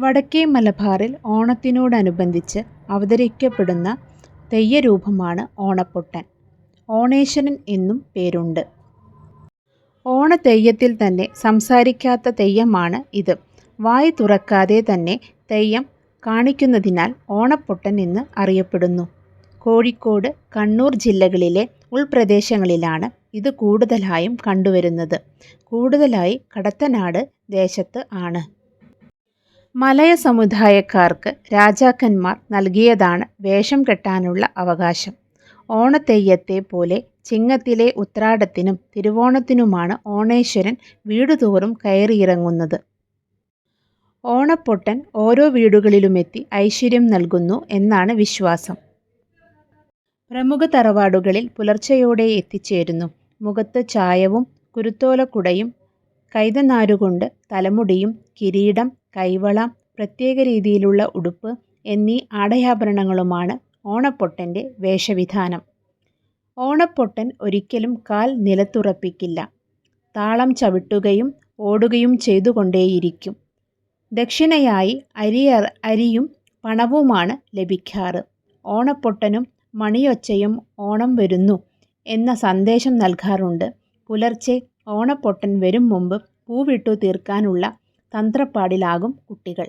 വടക്കേ മലബാറിൽ ഓണത്തിനോടനുബന്ധിച്ച് അവതരിക്കപ്പെടുന്ന തെയ്യരൂപമാണ് ഓണപ്പൊട്ടൻ. ഓണേശ്വരൻ എന്നും പേരുണ്ട്. ഓണത്തെയ്യത്തിൽ തന്നെ സംസാരിക്കാത്ത തെയ്യമാണ് ഇത്. വായ് തുറക്കാതെ തന്നെ തെയ്യം കാണിക്കുന്നതിനാൽ ഓണപ്പൊട്ടൻ എന്ന് അറിയപ്പെടുന്നു. കോഴിക്കോട്, കണ്ണൂർ ജില്ലകളിലെ ഉൾപ്രദേശങ്ങളിലാണ് ഇത് കൂടുതലായും കണ്ടുവരുന്നത്. കൂടുതലായി കടത്തനാട് ദേശത്ത് ആണ്. മലയ സമുദായക്കാർക്ക് രാജാക്കന്മാർ നൽകിയതാണ് വേഷം കെട്ടാനുള്ള അവകാശം. ഓണത്തെയ്യത്തെ പോലെ ചിങ്ങത്തിലെ ഉത്രാടത്തിനും തിരുവോണത്തിനുമാണ് ഓണേശ്വരൻ വീടുതോറും കയറിയിറങ്ങുന്നത്. ഓണപ്പൊട്ടൻ ഓരോ വീടുകളിലുമെത്തി ഐശ്വര്യം നൽകുന്നു എന്നാണ് വിശ്വാസം. പ്രമുഖ തറവാടുകളിൽ പുലർച്ചയോടെ എത്തിച്ചേരുന്നു. മുഖത്ത് ചായവും കുരുത്തോലക്കുടയും കൈതനാരുകൊണ്ട് തലമുടിയും കിരീടം, കൈവള, പ്രത്യേക രീതിയിലുള്ള ഉടുപ്പ് എന്നീ ആടയാഭരണങ്ങളുമാണ് ഓണപ്പൊട്ടന്റെ വേഷവിധാനം. ഓണപ്പൊട്ടൻ ഒരിക്കലും കാൽ നിലത്തുറപ്പിക്കില്ല. താളം ചവിട്ടുകയും ഓടുകയും ചെയ്തുകൊണ്ടേയിരിക്കും. ദക്ഷിണയായി അരിയും പണവുമാണ് ലഭിക്കാറ്. ഓണപ്പൊട്ടനും മണിയൊച്ചയും ഓണം വരുന്നു എന്ന സന്ദേശം നൽകാറുണ്ട്. പുലർച്ചെ ഓണപ്പൊട്ടൻ വരും മുമ്പ് പൂവിട്ടു തീർക്കാനുള്ള തത്രപ്പാടിലാകും കുട്ടികൾ.